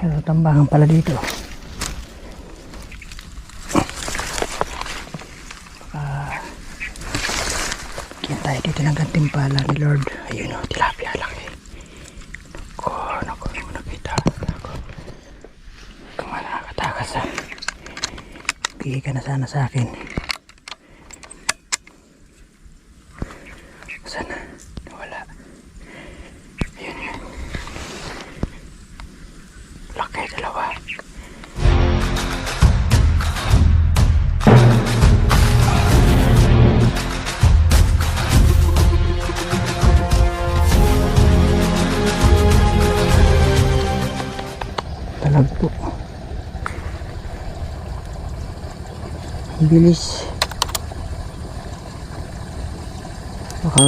Ito, tambangan pala dito. Ah, Kaya dito ng gantimpala ni Lord. Ayun o, tilapia lang eh. Naku, naku, naku, nakita. Naku. Kung nakakatakas ah. Bigay ka na sana sa akin.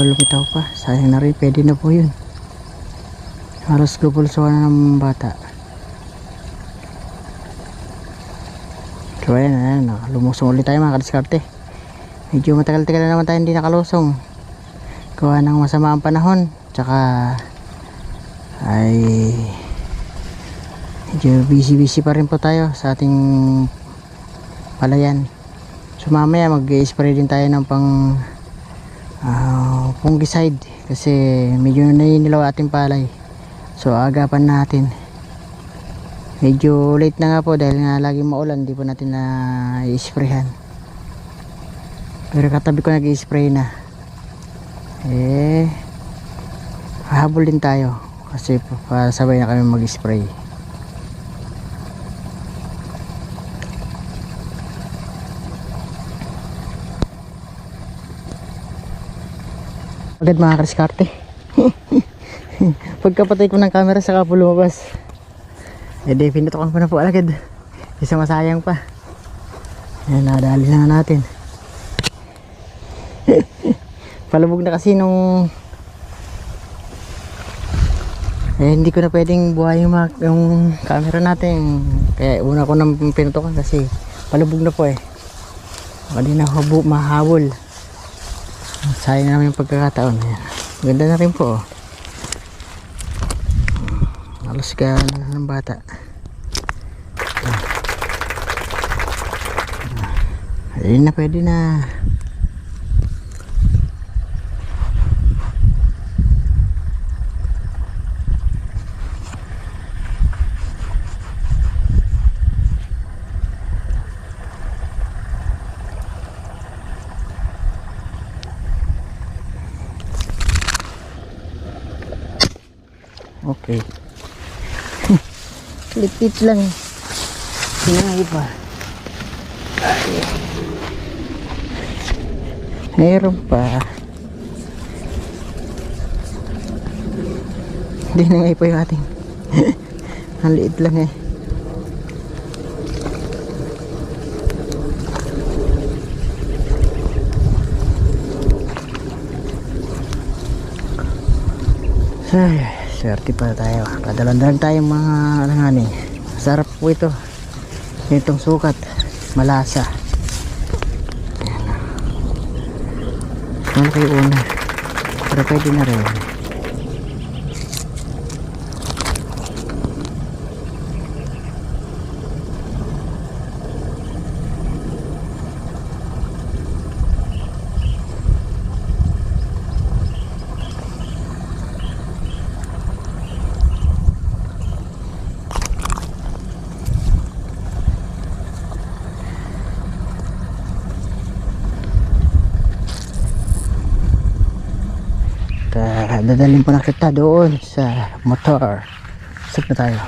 Lumitaw pa. Sayang na rin. Pwede na po yun. Halos gupulsuhan na ng bata. So ayan, ayan. Lumusong ulit tayo mga kadiskarte. Medyo matagal-tagal na naman tayo hindi nakalusong. Gawa ng masama ang panahon. Tsaka ay medyo busy-busy pa rin po tayo sa ating palayan. So mamaya mag-spray din tayo ng pang ah, fungicide kasi medyo naninilaw ating palay. So agapan natin. Medyo late na nga po dahil nga lagi maulan, hindi po natin na i-sprayhan. Pero katabi ko nag-spray na. Eh, habol din tayo kasi sabay na kami mag-spray. Agad mga kariskarte. Pagkapatay ko ng camera saka po lumabas. Eh di pinutok ko na po agad. Isa masayang pa. Ayan, nadali na natin. Palubog na kasi nung eh, hindi ko na pwedeng buhay yung, yung camera natin. Kaya una ko nang pinutokan kasi palubog na po eh. Baka di na habo, mahabol. Sayang namin yung pagkakataon. Ayan. Ganda na rin po. Oh. Halos ka ng bata. Ayun na pwede na. Okay. Lipit lang. Sinangay pa. Mayroon pa. Hindi na ngay pa yung ating. Ang liit lang eh. Ay, swerte pa tayo. Kadalandaran tayong mga alanganin. Sarap po ito. Itong sukat. Malasa. Malaki yung una. Pero pwede na rin. Dadalhin po na kita doon sa motor. Sip na tayo.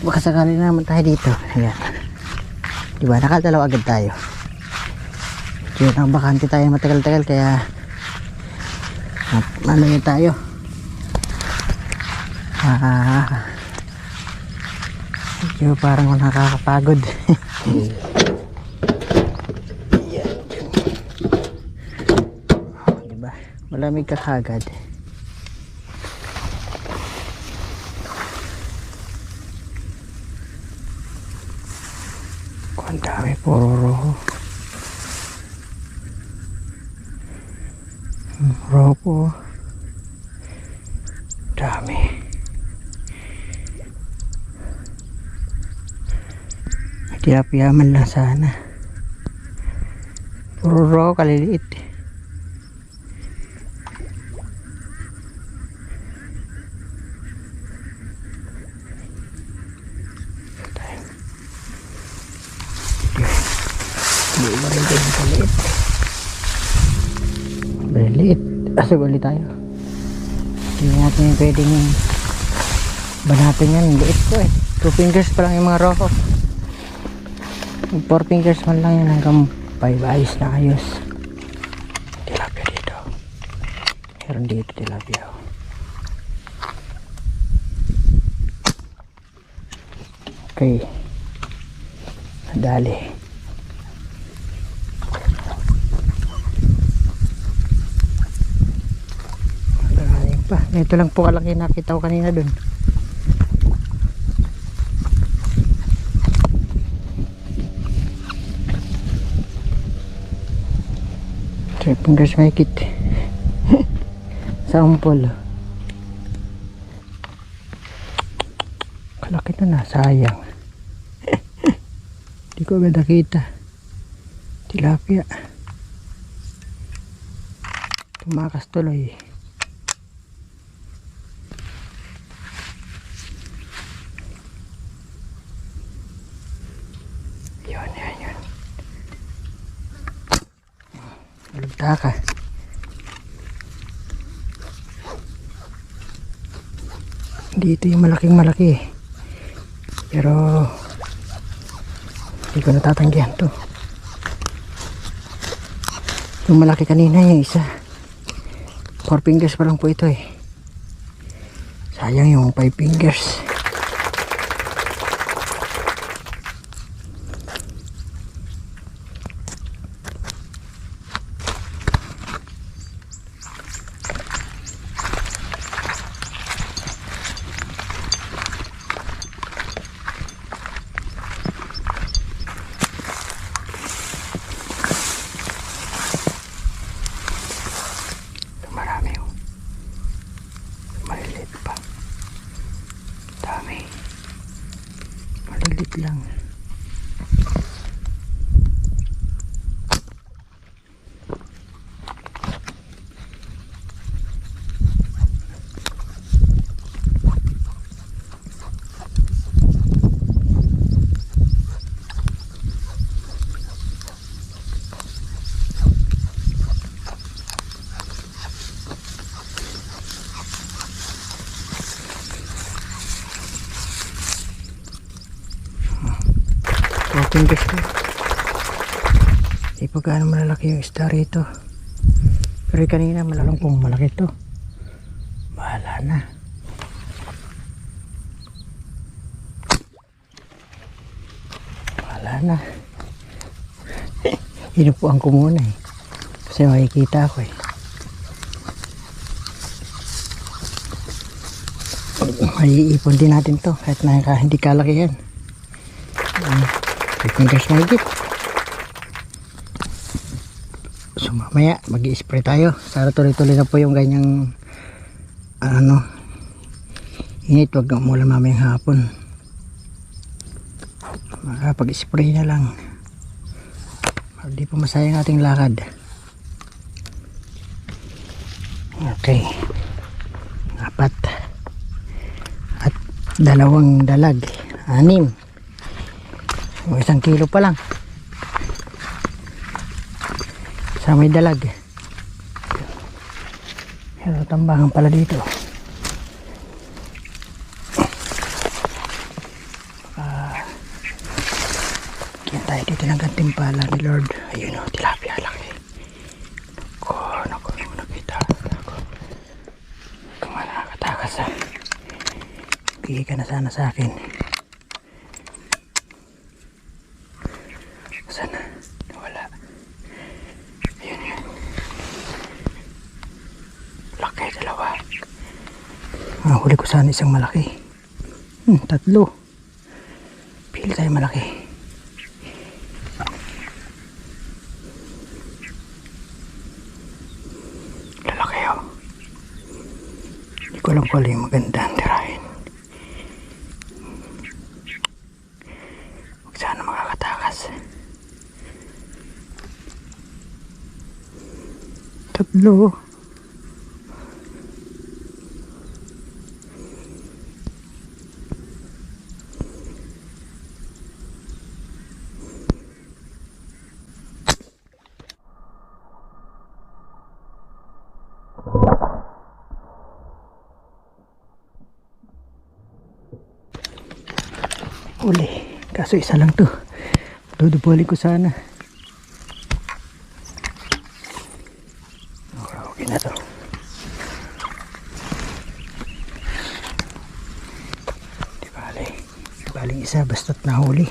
Baka sakali na naman tayo dito. Ayan. Diba? Nakadalaw agad tayo. Kaya nang bakante tayo matagal-tagal kaya ano yun tayo. Ah, medyo parang nakakapagod. ba? Malamig ka kagad. Kung dami puro roho. Roho po. Dami. Matiyap-yaman lang sana. Puro roho kaliliit. eh. Asag ulit tayo. Hindi natin pwedeng banatin yan. Liit ko eh. Two fingers pa lang yung mga. Yung four fingers man lang yan hanggang five ayos na ayos. Tilapia dito. Meron dito tilapia. Okay. Dali. Malalim pa. Ito lang po kalaki nakita ko kanina dun. Three fingers make it. Sample. Kalaki na na, sayang. Di ko agad nakita. Tilapia. Tumakas tuloy. Yun, yan, yun. Malugta ka. Dito yung malaking malaki. Pero hindi ko natatanggihan to. Yung malaki kanina yung isa. Four fingers pa lang po ito eh. Sayang yung five fingers. Marami oh. Maliliit pa. Dami. Maliliit lang. Four fingers ko. Di pa gaano malalaki yung isda rito. Pero kanina malalang pong malaki to. Bahala na. Bahala na. Inupuan ko muna eh. Kasi makikita ako eh. Maiipon din natin to kahit na hindi kalaki yan. Three fingers mahigit. So mamaya mag spray tayo. Sana tuloy-tuloy na po yung ganyang ano init. Huwag na umulan mamayang hapon. Makapag-spray na lang. Hindi pa masayang ating lakad. Okay. Apat. At dalawang dalag. Anim. O, isang kilo pa lang. Sa may dalag. Pero tambangan pala dito. Kaya tayo dito ng gantimpala ni Lord. Ayun o, tilapia lang eh. Naku, naku, naku, nakita. Naku. Kumana nakakatakas ah. Bigay ka na sana sa akin. naman isang malaki? Hmm, tatlo. Pili tayo malaki. Lalaki oh. Hindi ko alam kung ano yung maganda ang tirahin. Huwag sana makakatakas. Tatlo. oh Uli. Kaso isa lang to. Dudubali ko sana. Okay na to. Di bali. Di bali isa basta't nahuli.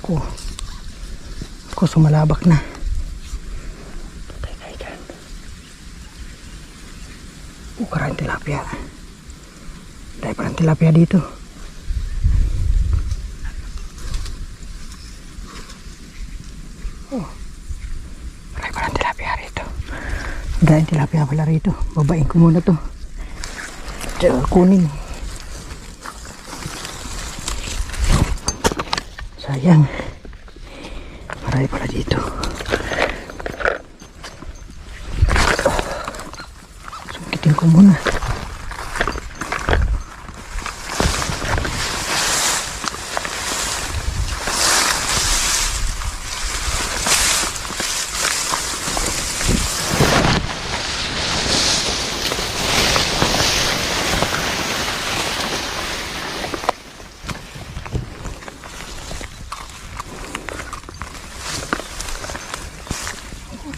Ako. Ako sumalabak na. Patay tayo dyan. Ukarang tilapia. Dahil parang tilapia dito. Oh. Marami parang tilapia rito. Dahil tilapia pala rito. Babain ko muna to. Tsaka kunin. Sayang. Marami pala dito. Sungkitin ko muna.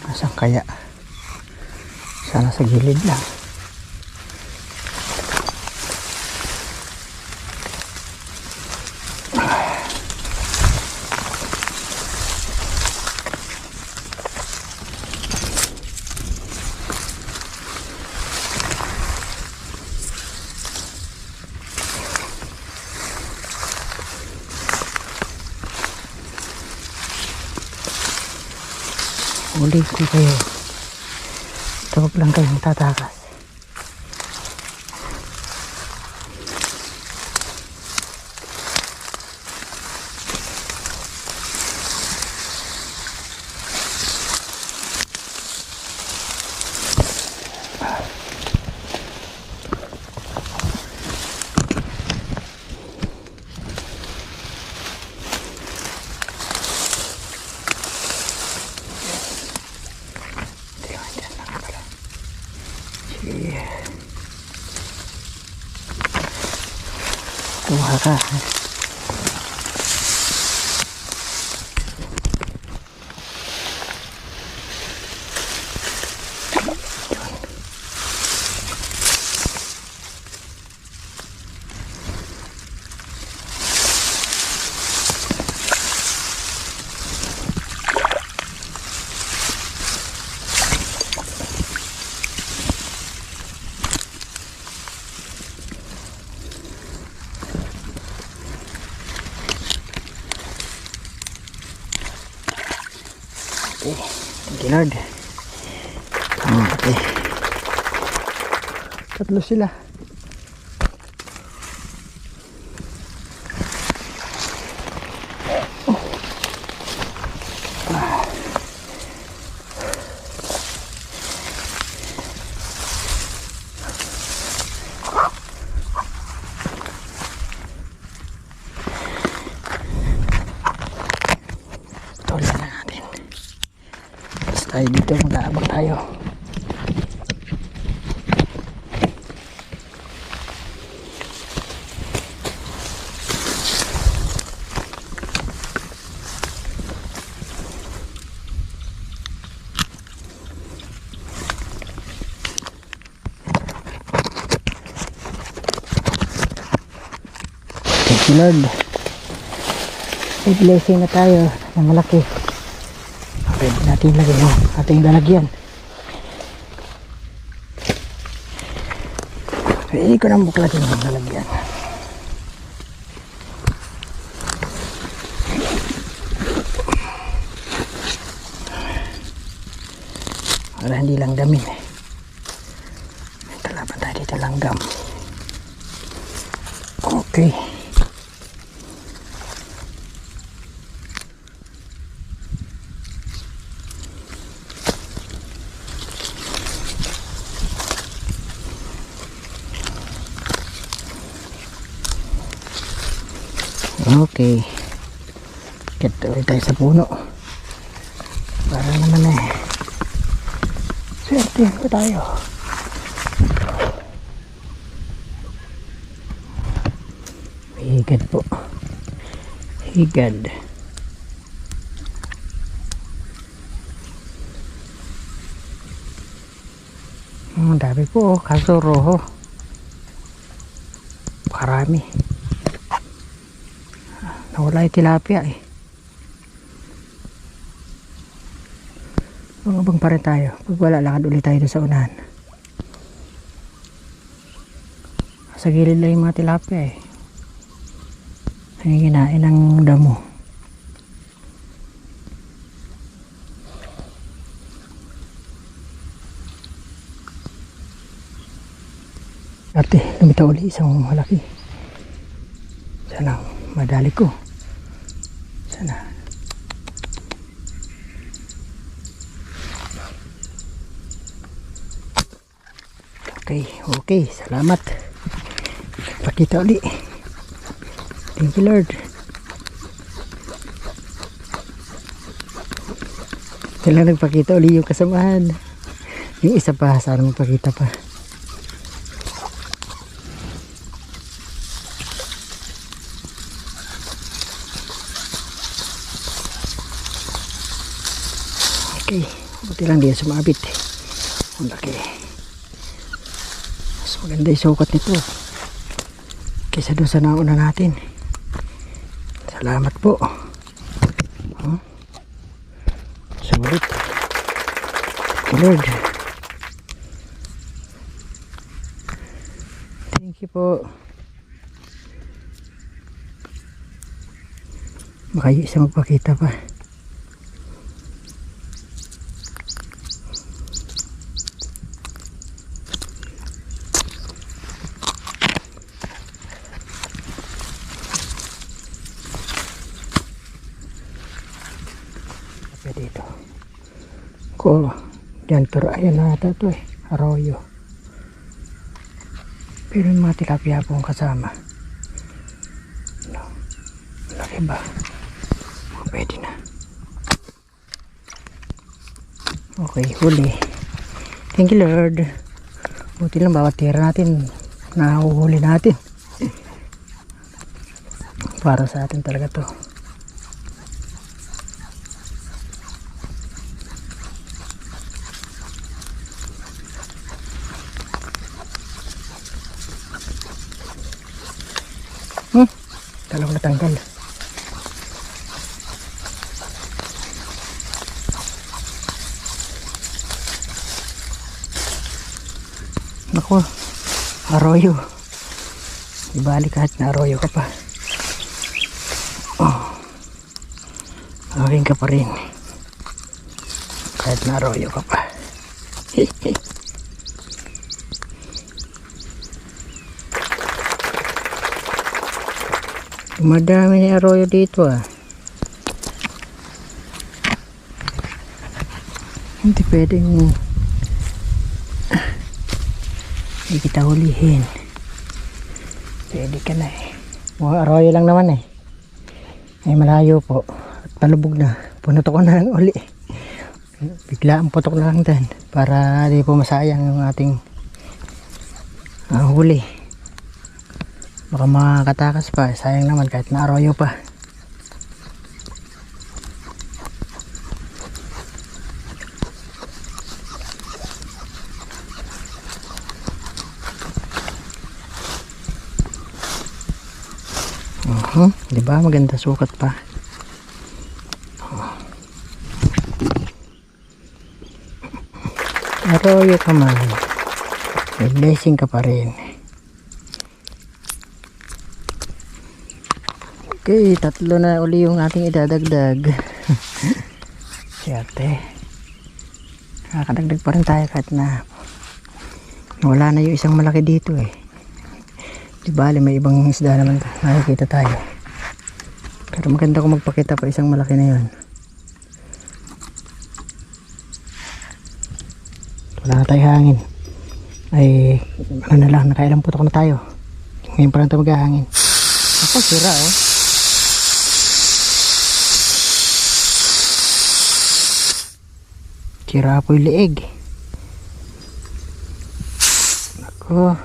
Nasaan kaya? Sana sa gilid lang. Uli ko kayo. Tawag lang kayong tatakas. Kuha ka. Okay. Thank you, Lord. Ah, okay. Tatlo sila. Na natin. Tapos tayo dito, mag-aabang tayo. Lord. May blessing na tayo na malaki. Pwede natin lagay yung ating lalagyan. Pwede ko nang buklatin yung lalagyan. Para hindi lang damin. May kalaban tayo dito langgam. Okay. Kit ulit tayo sa puno. Para naman eh. Swerte ko tayo. Higad po. Higad. Ang dami po, oh. kaso roho. Karami. Nawala yung tilapia eh. Mabang pa rin tayo. Pag wala, lakad ulit tayo sa unahan. Sa gilid lang yung mga tilapia eh. Ang kinain ng damo. Ate, lumitaw ulit isang malaki. Sana madali ko. Sana. Okay, okay. Salamat. Pakita uli. Thank you, Lord. Sila nagpakita uli yung kasamahan. Yung isa pa, sana magpakita pa. Okay, buti lang di yan sumabit. Ang laki. Mas maganda yung sukat nito. Kaysa doon sa nauna natin. Salamat po. Huh? Sulit. Lord. Thank you po. Baka isa magpakita pa. Kapya dito. Ko, dyan pero ayun na ata to eh. Arroyo. Pero yung mga tilapia po ang kasama. No. Laki ba? Pwede na. Okay, huli. Thank you Lord. Buti lang bawat tira natin. Nahuhuli natin. Para sa atin talaga to. Hmm, dalawang natanggal. Nako, arroyo. Ibalik kahit na arroyo ka pa. Oh. Aking ka pa rin. Kahit na arroyo ka pa. Madami ni arroyo dito ah. Hindi pwedeng hindi kita hulihin. Pwede ka na eh. Mga arroyo lang naman eh. Ay malayo po. At palubog na. Punutok ko na lang uli. Bigla ang putok na lang din. Para di po masayang yung ating ah, huli. Baka makakatakas pa. Sayang naman kahit na arroyo pa. Mhm, di ba maganda sukat pa. Arroyo ka man. Blessing ka pa rin. Okay, tatlo na uli yung ating idadagdag. Siyerte. Nakakadagdag pa rin tayo kahit na wala na yung isang malaki dito eh. Di bali, may ibang isda naman nakikita tayo. Pero maganda kung magpakita pa isang malaki na yun. Wala na tayo hangin. Ay, ano na lang, nakailang putok na tayo. Ngayon pa lang tayo maghahangin. Ako, sira oh. Tira po yung liig. Ako.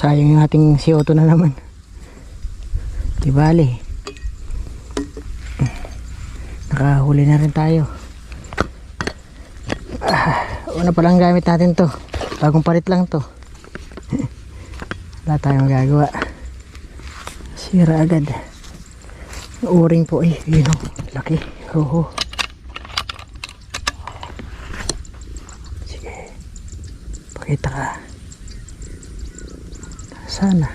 Sayang yung ating CO2 na naman. Di bali. Nakahuli na rin tayo. Ah, una pa lang gamit natin to. Bagong palit lang to. Wala tayong magagawa. Sira agad. Uring po eh. Yun o. Laki. Roho. Sige. Pakita ka. Sana.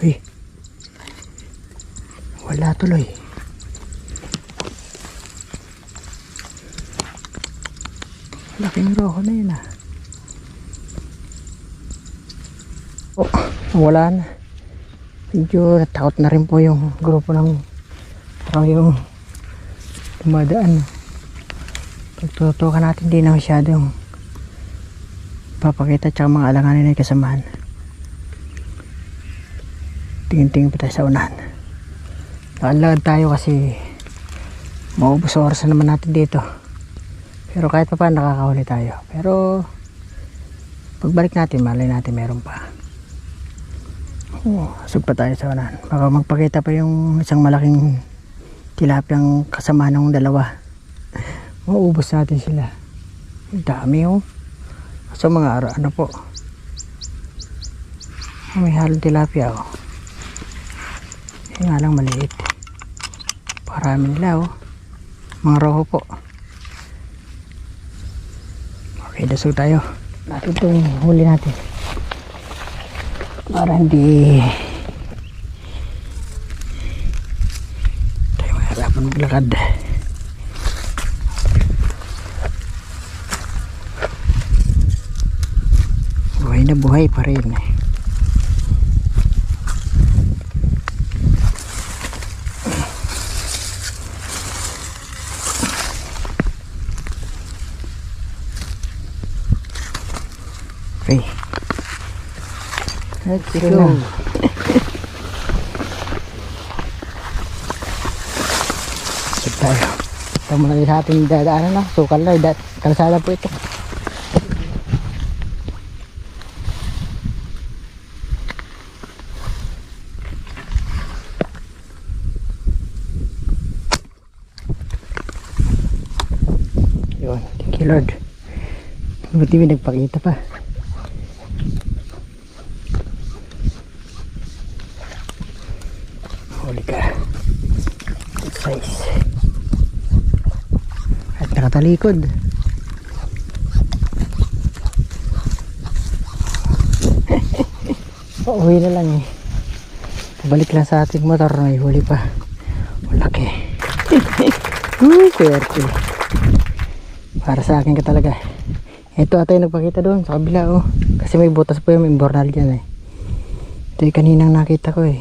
Uy. Wala tuloy. Laking roho na yun ah. Oh, wala na. Medyo natakot na rin po yung grupo ng parang yung dumadaan. Pagtutukan natin di na masyadong papakita tsaka mga alanganin na kasamahan. Tingin-tingin pa tayo sa unahan. Nakalagad tayo kasi maubos oras na naman natin dito. Pero kahit pa paano nakakahuli tayo. Pero pagbalik natin, malay natin meron pa. Oh, sug pa tayo sa unahan. Baka magpakita pa yung isang malaking tilapiyang kasama ng dalawa. Mauubos natin sila. Dami oh. So mga ara, ano po. Oh, may halong tilapia oh. Yung nga lang maliit. Parami nila oh. Mga roho po. Okay, dasog tayo. Natin itong huli natin. Para hindi tayo mahirapan maglakad. Buhay pa rin. Okay. Let's go. Sige tayo. Ito muna sa ating dadaanan na. Sukal na. Da kalsada po ito. Yun. Thank you Lord. Buti may nagpakita pa. Huli ka. Good size. At nakatalikod. Pauwi na lang eh. Balik lang sa ating motor. May huli pa. Malaki. Uy, swerte. Para sa akin ka talaga. Ito ata yung nagpakita doon sa kabila oh. Kasi may butas po yung imbornal dyan eh. Ito yung kaninang nakita ko eh.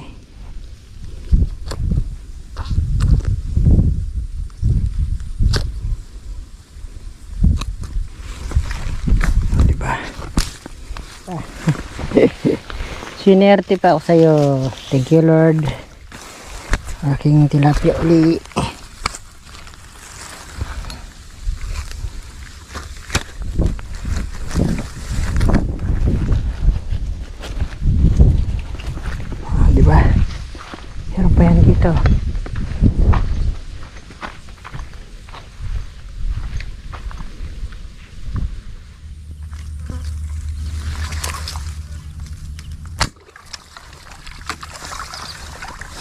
O, diba? Ah. Sinerte pa ako sa'yo. Thank you Lord. Aking tilapia uli. Ah, di ba? Meron pa yan dito.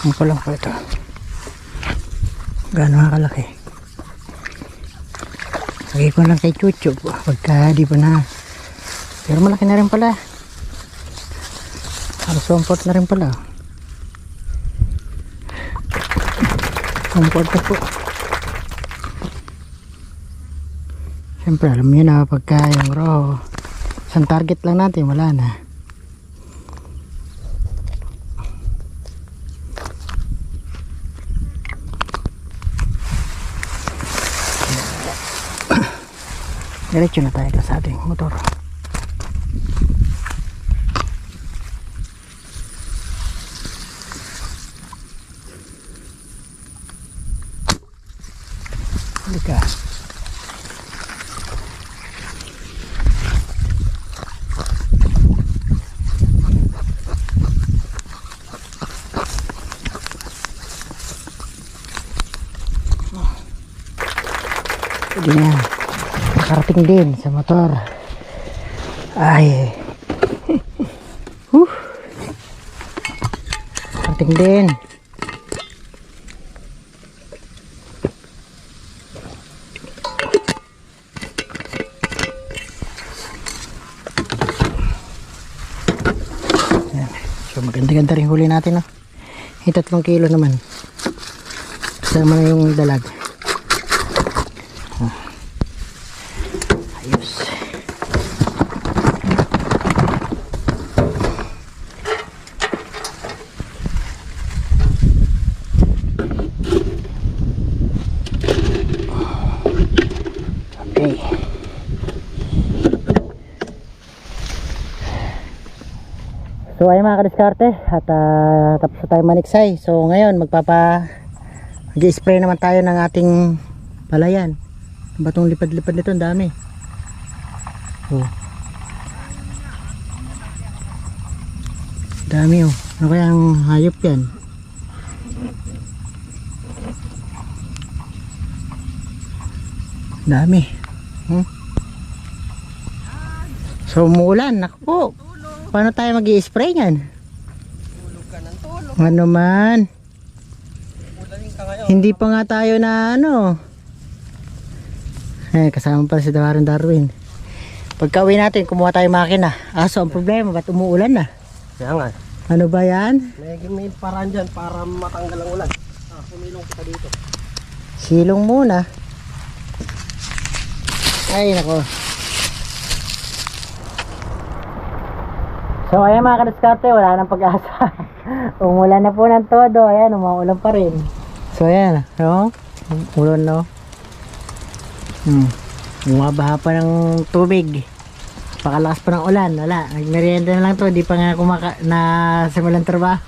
Ang pa lang po ito. Gaano nga kalaki. Lagay ko lang kay Chucho pagka di pa na. Pero malaki na rin pala. Halos sumpot na rin pala. Sumpot na po. Siyempre alam niyo na pagka yung raw. Isang target lang natin wala na. Diretso na tayo sa ating motor. Yan. Nakarating din sa motor. Ay. Huh. Nakarating din. So maganda-ganda rin huli natin no. Yung tatlong kilo naman. Kasama na yung dalag. So ayun mga kadiskarte at ah, tapos na tayo maniksay. So ngayon magpapa mag-spray naman tayo ng ating palayan. Batong lipad-lipad nito, ang dami. Oh. Dami oh. Ano kaya ang hayop yan? Dami. Hmm? So umuulan, naku po. Paano tayo mag spray niyan? Ano man? Hindi pa nga tayo na ano. Eh, kasama pala si Darwin Darwin. Pagka uwi natin, kumuha tayo makina. Aso, ang problema, ba't umuulan na? Kaya nga, Ano ba yan? may, may paraan dyan para matanggal ang ulan. Ah, pumilong kita dito. Silong muna. Ay, nako. So, ayan mga kadiskarte, wala nang pag-asa. Umulan na po ng todo. Ayan, umuulan pa rin. So, ayan. No? Umulan, no? Hmm. Bumabaha pa ng tubig. Pakalakas pa ng ulan. Wala. Nagmerienda na lang to. Di pa nga kumaka na simulan trabaho.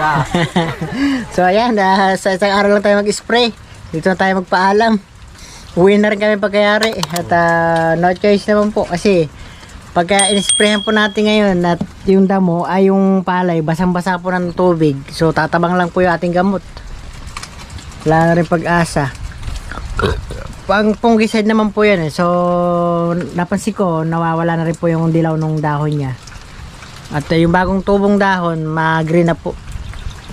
Ah, so ayan, ah, sa isang araw lang tayo mag-spray. Dito na tayo magpaalam. Uwi na rin kami pagkayari. At ah, no choice naman po kasi pagka in-sprayan po natin ngayon at yung damo ay yung palay, basang-basa po ng tubig. So tatabang lang po yung ating gamot. Wala na rin pag-asa. Pang fungicide naman po yan eh. So napansin ko nawawala na rin po yung dilaw ng dahon niya. At uh, yung bagong tubong dahon, ma-green na po.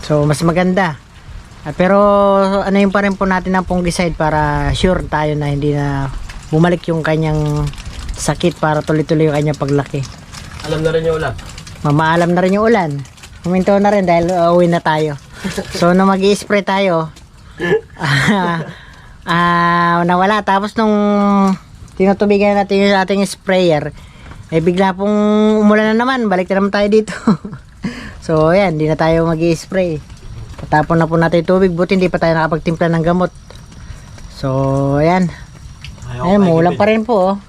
So, mas maganda. Ah, pero, ano yung pa rin po natin ng fungicide para sure tayo na hindi na bumalik yung kanyang sakit para tuloy-tuloy yung kanyang paglaki. Alam na rin yung ulan. Mamaalam na rin yung ulan. Huminto na rin dahil uh, uwi na tayo. So, nung mag spray tayo, ah, ah, nawala. Tapos nung tinutubigan natin yung ating sprayer, eh bigla pong umulan na naman. Balik na naman tayo dito. so, ayan, hindi na tayo mag spray Patapon na po natin tubig. Buti hindi pa tayo nakapagtimpla ng gamot. So, ayan. Ayan, muulan pa rin po. Oh.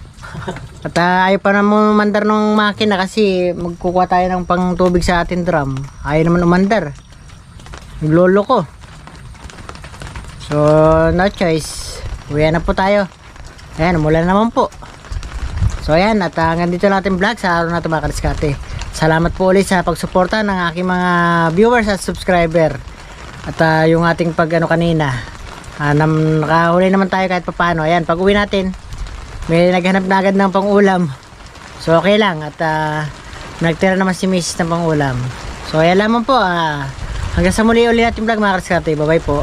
At ah, ayaw pa naman umandar ng makina kasi magkukuha tayo ng pang tubig sa ating drum. Ayaw naman umandar. Naglolo ko. So, no choice. Uwi na po tayo. Ayan, umulan naman po. So, ayan. At uh, hanggang dito natin vlog sa araw na ito mga. Salamat po ulit sa pagsuporta ng aking mga viewers at subscriber. At ah, yung ating pag ano kanina. Uh, nam, nakahuli naman tayo kahit papano. Ayan, pag uwi natin, may naghanap na agad ng pang-ulam. So, okay lang. At ah, nagtira naman si Mrs. ng pang-ulam. So, ayan lamang po. ah, hanggang sa muli ulit natin vlog mga kadiskate. Bye-bye po.